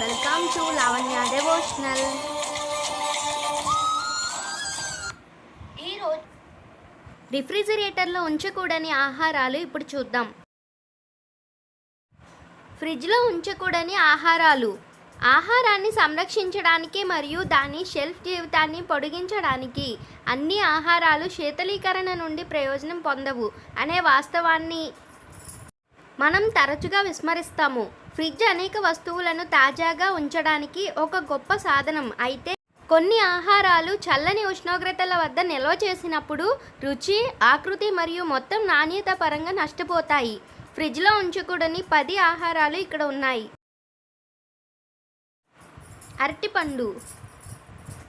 Welcome to Lavanya devotional ఈరోజు రిఫ్రిజిరేటర్లో ఉంచకూడని ఆహారాలు ఇప్పుడు చూద్దాం. ఫ్రిడ్జ్లో ఉంచకూడని ఆహారాలు. ఆహారాన్ని సంరక్షించడానికి మరియు దాని షెల్ఫ్ జీవితాన్ని పొడిగించడానికి అన్ని ఆహారాలు శీతలీకరణ నుండి ప్రయోజనం పొందవు అనే వాస్తవాన్ని మనం తరచుగా విస్మరిస్తాము. ఫ్రిడ్జ్ అనేక వస్తువులను తాజాగా ఉంచడానికి ఒక గొప్ప సాధనం. అయితే కొన్ని ఆహారాలు చల్లని ఉష్ణోగ్రతల వద్ద నిల్వ చేసినప్పుడు రుచి ఆకృతి మరియు మొత్తం నాణ్యత పరంగా నష్టపోతాయి. ఫ్రిడ్జ్లో ఉంచకూడని పది ఆహారాలు ఇక్కడ ఉన్నాయి. అరటిపండు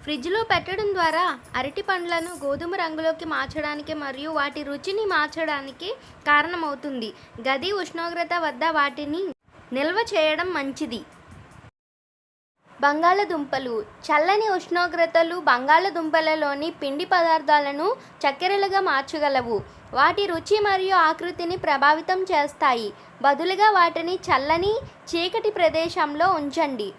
ఫ్రిడ్జ్లో పెట్టడం ద్వారా అరటి పండ్లను గోధుమ రంగులోకి మార్చడానికి మరియు వాటి రుచిని మార్చడానికి కారణమవుతుంది. గది ఉష్ణోగ్రత వద్ద వాటిని నిల్వ చేయడం మంచిది. బంగాళదుంపలు. చల్లని ఉష్ణోగ్రతలు బంగాళదుంపలలోని పిండి పదార్థాలను చక్కెరలుగా మార్చగలవు. వాటి రుచి మరియు ఆకృతిని ప్రభావితం చేస్తాయి. బదులుగా వాటిని చల్లని చీకటి ప్రదేశంలో ఉంచండి.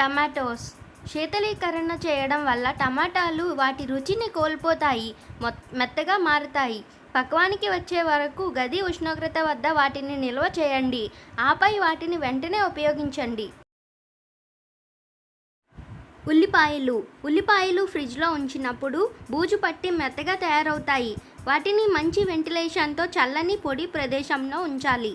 టమాటోస్. శీతలీకరణ చేయడం వల్ల టమాటాలు వాటి రుచిని కోల్పోతాయి మెత్తగా మారుతాయి. పక్వానికి వచ్చే వరకు గది ఉష్ణోగ్రత వద్ద వాటిని నిల్వ చేయండి. ఆపై వాటిని వెంటనే ఉపయోగించండి. ఉల్లిపాయలు. ఉల్లిపాయలు ఫ్రిడ్జ్లో ఉంచినప్పుడు బూజు పట్టి మెత్తగా తయారవుతాయి. వాటిని మంచి వెంటిలేషన్తో చల్లని పొడి ప్రదేశంలో ఉంచాలి.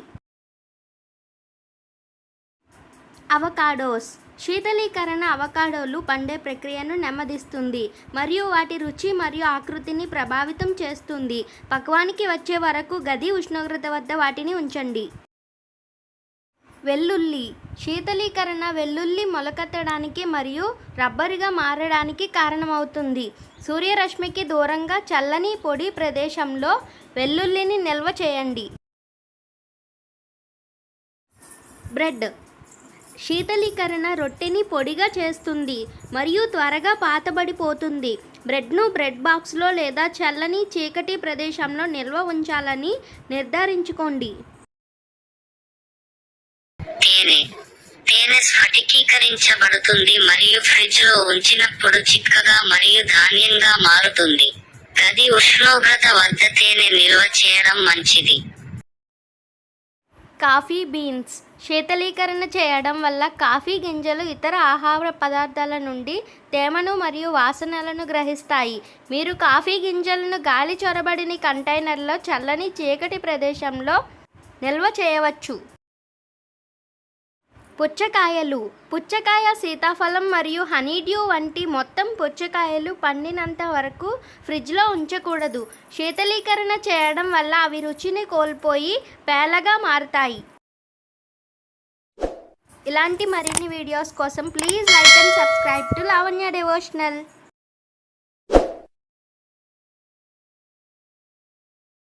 అవకాడోస్. శీతలీకరణ అవకాడోలు పండే ప్రక్రియను నెమ్మదిస్తుంది మరియు వాటి రుచి మరియు ఆకృతిని ప్రభావితం చేస్తుంది. పక్వానికి వచ్చే వరకు గది ఉష్ణోగ్రత వద్ద వాటిని ఉంచండి. వెల్లుల్లి శీతలీకరణ వెల్లుల్లి మొలకెత్తడానికి మరియు రబ్బరుగా మారడానికి కారణమవుతుంది. సూర్యరశ్మికి దూరంగా చల్లని పొడి ప్రదేశంలో వెల్లుల్లిని నిల్వ చేయండి. బ్రెడ్ శీతలీకరణ రొట్టెని పొడిగా చేస్తుంది మరియు త్వరగా పాతబడిపోతుంది. బ్రెడ్ను బ్రెడ్ బాక్స్లో లేదా చల్లని చీకటి ప్రదేశంలో నిల్వ ఉంచాలని నిర్ధారించుకోండి. తేనె. తేనె స్ఫటికీకరించబడుతుంది మరియు ఫ్రిడ్జ్లో ఉంచినప్పుడు చిక్కగా మరియు ధాన్యంగా మారుతుంది. గది ఉష్ణోగ్రత వద్ద తేనె నిల్వ చేయడం మంచిది. Coffee beans. శీతలీకరణ చేయడం వల్ల కాఫీ గింజలు ఇతర ఆహార పదార్థాల నుండి తేమను మరియు వాసనలను గ్రహిస్తాయి. మీరు కాఫీ గింజలను గాలి చొరబడిన కంటైనర్లో చల్లని చీకటి ప్రదేశంలో నిల్వ చేయవచ్చు. పుచ్చకాయలు. పుచ్చకాయ సీతాఫలం మరియు హనీడ్యూ వంటి మొత్తం పుచ్చకాయలు పండినంత వరకు ఫ్రిడ్జ్లో ఉంచకూడదు. శీతలీకరణ చేయడం వల్ల అవి రుచిని కోల్పోయి పేలగా మారుతాయి. ఇలాంటి మరిన్ని వీడియోస్ కోసం please like and subscribe to Lavanya devotional